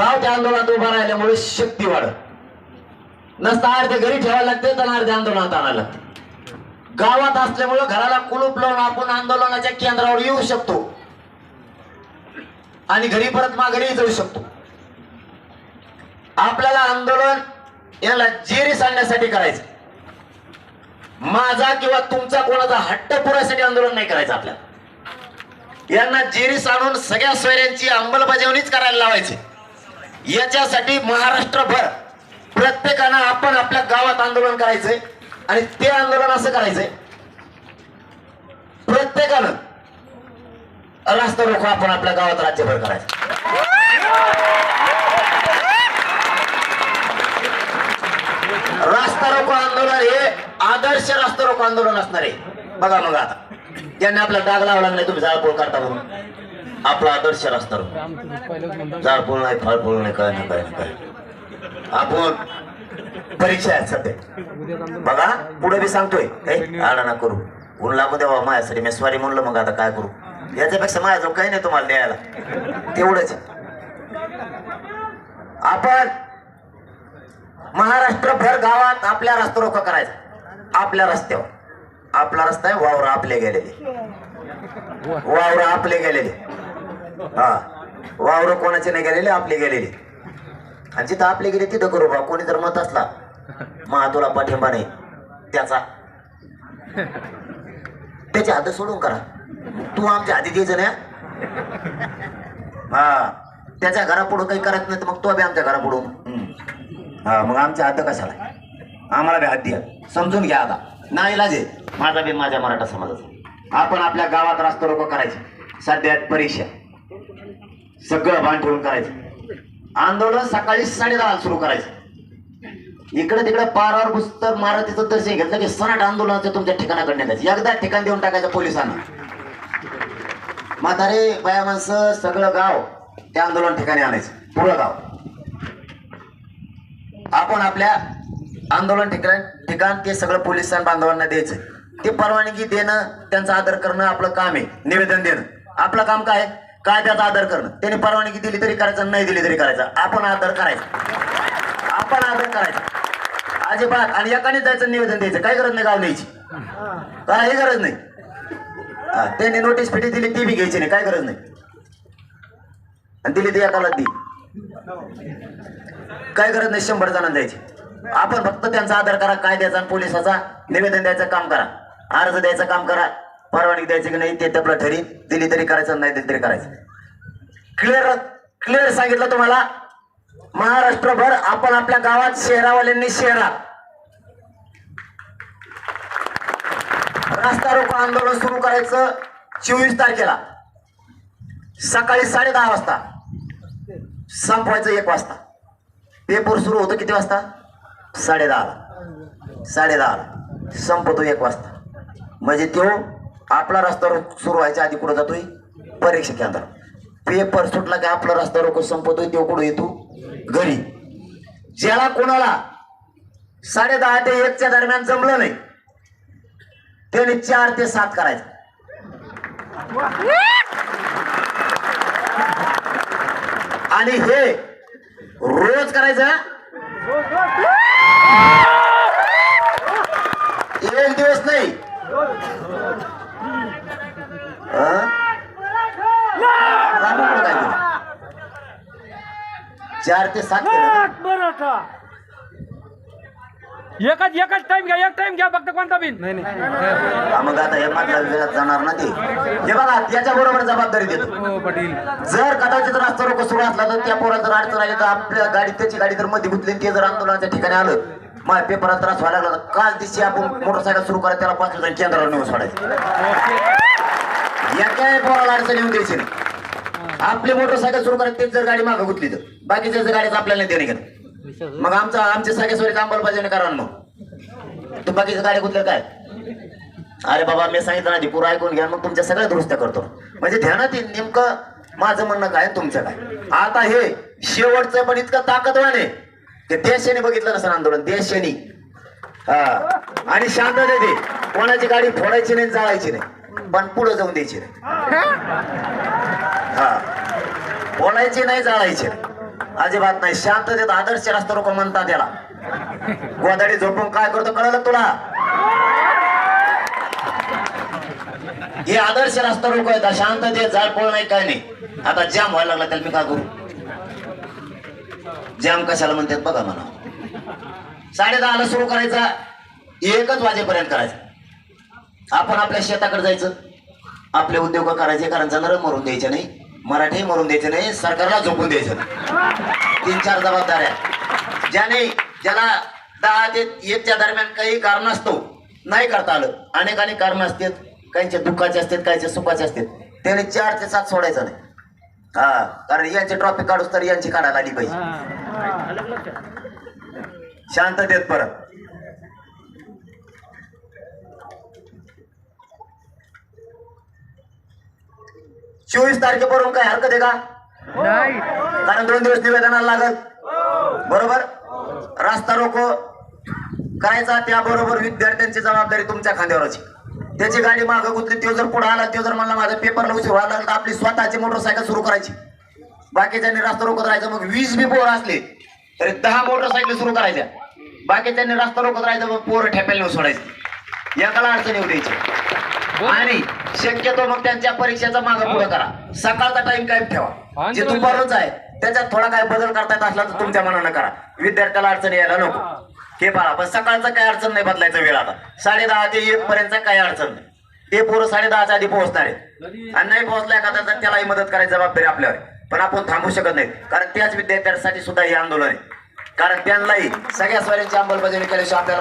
गाव त्या आंदोलनात उभा राहिल्यामुळे शक्ती वाढत नसता अर्धे घरी ठेवायला लागते तर अर्धे आंदोलनात आणायला लागते. गावात असल्यामुळे घराला कुलूप लावून आपण आंदोलनाच्या केंद्रावर येऊ शकतो. आणि घरी परत माघारी जाऊ शकतो. आपल्याला आंदोलन याला जेरी सांडण्यासाठी करायचं. माझा किंवा तुमचा कोणाचा हट्ट पुरासाठी आंदोलन नाही करायचं आपल्याला. यांना जेरी सांडून सगळ्या सोयऱ्यांची अंमलबजावणीच करायला लावायची. याच्यासाठी महाराष्ट्रभर प्रत्येकानं आपण आपल्या गावात आंदोलन करायचंय आणि ते आंदोलन असं करायचंय. प्रत्येकानं रास्ता रोखो आपण आपल्या गावात राज्यभर करायचं. रास्ता रोको आंदोलन हे आदर्श रास्ता रोको आंदोलन असणार आहे. बघा मग आता. त्यांनी आपला डाग लावला नाही तुम्ही जाळपोळ करता म्हणून. आपला आदर्श रास्ता रोको. जाळपोळ नाही फाळपोळ नाही काय नाही काय नाही काय आपण परीक्षा आहेत सध्या. बघा पुढे बी सांगतोय. काही आला ना करू. ऊन लागू द्यावा माझ्यासाठी मी स्वारी म्हणलं मग आता काय करू? याच्यापेक्षा माझ्याजवळ काही नाही तुम्हाला द्यायला तेवढंच. आहे. आपण महाराष्ट्रभर गावात आपल्या रस्ता रोखा करायचा. आपल्या रस्त्यावर. आपला रस्ता आहे वावर आपले गेलेले. वावर आपले गेलेले. हा. वावर कोणाचे नाही गेलेले आपले गेलेले. आणि जिथं आपले गेले तिथं करू बा कोणी जर मत असला मा तुला पाठिंबा नाही त्याचा. त्याच्या हात सोडून करा. तू आमच्या हाती द्यायचं ना हा? त्याच्या घरापुढं काही करत नाही तर मग तो बी आमच्या घरापुढं. हा मग आमच्या हात कशाला? आम्हाला बी हात द्या. समजून घ्या आता. नाही लाजे. माझा बी माझ्या मराठा समाजाचा. आपण आपल्या गावात रास्त रोको करायचे. सध्या परीक्षा. सगळं बांध ठेवून करायचं. आंदोलन सकाळी साडेदहा सुरू करायचं. इकडे तिकडे पारावर पुस्तक मारुतीचं दर्शन घेतलं की सनाट आंदोलनाचं तुमच्या ठिकाणाकडे नेतायचं एकदा ठिकाण देऊन टाकायचं पोलिसांना. म्हातारे बाया माणसं सगळं गाव त्या आंदोलन ठिकाणी आणायचं. पुरं गाव. आपण आपल्या आंदोलन ठिकाण ठिकाण ते सगळं पोलिसां बांधवांना द्यायचं. ते परवानगी देणं त्यांचा आदर करणं आपलं काम आहे. निवेदन देणं. आपलं काम काय आहे? कायद्याचा आदर करणं? त्यांनी परवानगी दिली तरी करायचं नाही दिली तरी करायचं. आपण आदर करायचा. आपण आदर करायचा. अजिबात. आणि एकाने जायचं निवेदन द्यायचं. काय गरज नाही गाव न्यायची. काही गरज नाही. त्यांनी नोटीस पेटी दिली ती बी घ्यायची नाही. काय गरज नाही. आणि दिली ती एकाला दी काय गरज नाही शंभर जणांना द्यायची. आपण फक्त त्यांचा आदर करा कायद्याचा आणि पोलिसाचा निवेदन द्यायचं काम करा. अर्ज द्यायचं काम करा. परवानगी द्यायची की नाही ते आपलं ठरी दिली तरी करायचं नाही दिली तरी करायचं. क्लिअर क्लिअर सांगितलं तुम्हाला? महाराष्ट्रभर आपण आपल्या गावात शहरावाल्यांनी शहरात रास्ता रोको आंदोलन सुरू करायचं चोवीस तारखेला. सकाळी साडे दहा वाजता. संपवायचं एक वाजता. पेपर सुरू होतो किती वाजता? साडे दहाला साडे दहाला संपतो एक वाजता. म्हणजे तो आपला रस्ता रोको सुरू व्हायच्या आधी कुठं जातोय? परीक्षा केंद्र पेपर सुटला की आपला रस्ता रोको संपतोय तो कुठं येतो? घरी. ज्याला कोणाला साडे दहा ते एकच्या दरम्यान जमलं नाही त्याने चार ते सात करायचं. आणि हे रोज करायचं? एक दिवस नाही. हं? काय केलं? चार ते सात केलं. मराठा. एकच एकच टाइम घ्या एक टाइम घ्या फक्त कोणता बिन? नाही नाही. हा, मग आता हे मधल्या वेळात जाणार ना ते. हे बघा याच्या बरोबर जबाबदारी देतो. हो पाटील. जर कदाचित रस्ता रोको सुरू असला तर त्या पोराला जर अडचण आली तर आपल्या गाडी त्याची गाडी जर मध्ये गुंतली आणि ते जर आंदोलनाच्या ठिकाणी आलं. माझ्या पेपरात त्रास व्हायला लागला काल दिवशी आपण मोटरसायकल सुरू करा त्याला पाच हजार केंद्रावर नेऊन सोडायचं. काय पोराला अडचण येऊन द्यायची आपली मोटरसायकल सुरू करत तेच जर गाडी मागं गुतली तर. बाकीच्या जर गाडीचं आपल्याला देणे घेत मग आमचा आमच्या सगळ्या अंमलबजावणी करा मग. तू बाकीच्या गाडी गुतल्या काय? अरे बाबा मी सांगितलं ना आधी ऐकून घ्या मग तुमच्या सगळ्या दुरुस्त्या करतो. म्हणजे ध्यानात येईल नेमकं माझं म्हणणं काय तुमचं काय? आता हे शेवटचं पण इतकं ताकदवान आहे. ते देशाने बघितलं नसतं आंदोलन देशाने हा. आणि शांत ते. कोणाची गाडी फोडायची नाही जाळायची नाही. पण पुढे जाऊन द्यायची नाही. हा. फोडायची नाही जाळायची अजिबात नाही. शांततेत आदर्श रस्ता लोक म्हणतात त्याला गोदाडी झोपून काय करतो कळलं तुला? हे आदर्श रस्ता रोको आहे शांततेत जाळपोळ नाही काय नाही. आता जाम व्हायला लागला त्याला मी काय करू? जॅम कशाला म्हणतात बघा म्हणा. साडे दहाला सुरू करायचा एकच वाजेपर्यंत करायचा. आपण आपल्या शेताकडे जायचं. आपले उद्योग करायचे कारण जनावर मरून द्यायचे नाही. मराठी मरून द्यायचे नाही सरकारला झोपून द्यायचं नाही. तीन चार जबाबदाऱ्या. ज्याने ज्याला दहा ते एकच्या दरम्यान काही कारण असतो नाही करता आलं. अनेक कारण असतात. काहींचे दुःखाचे असतात काहींचे सुखाचे असतात. त्याने चार ते सात सोडायचं नाही. हा कारण यांचे ट्रॉफिक काढूस तर यांची काढायला आली पाहिजे. शांततेत परत. चोवीस तारखेपर्यंत काय हरकत आहे का? नाही. कारण दोन दिवस निवेदनाला लागत बरोबर? रास्ता रोको. करायचा त्याबरोबर विद्यार्थ्यांची जबाबदारी तुमच्या खांद्यावरची त्याची गाडी मागं गुतली तो जर पुढे आला तो जर म्हणला माझा पेपरला उशीर व्हायला लागला तर आपली स्वतःची मोटरसायकल सुरू करायची. बाकीच्यांनी रास्ता रोकत राहायचं मग वीस बी पोरं असले तरी दहा मोटरसायकल सुरू करायच्या. बाकीच्यांनी रास्ता रोकत राहायचं मग पोरं ठेप्याला सोडायचं. एकाला अडचण येऊ द्यायची. आणि शक्यतो मग त्यांच्या परीक्षेचा मागं पुढे करा. सकाळचा टाइम काय ठेवा. जे दुपारच आहे त्याच्यात थोडा काय बदल करता येत असला तर तुमच्या मनानं करा. विद्यार्थ्याला अडचण यायला नको. हे पहा पण सकाळचं काय अडचण नाही बदलायचा वेळ आता. साडे दहा ते एक पर्यंत काय अडचण नाही. ते पोरं साडे दहाच्या आधी पोहोचणार आहे आणि नाही पोहोचला एखादा तर त्यालाही मदत करायची जबाबदारी आपल्यावर पण आपण थांबू शकत नाही. कारण त्याच विद्यार्थ्यांसाठी सुद्धा हे आंदोलन आहे. कारण त्यांनाही सगळ्या स्वरांची अंमलबजावणी केल्याशिवाय आपल्याला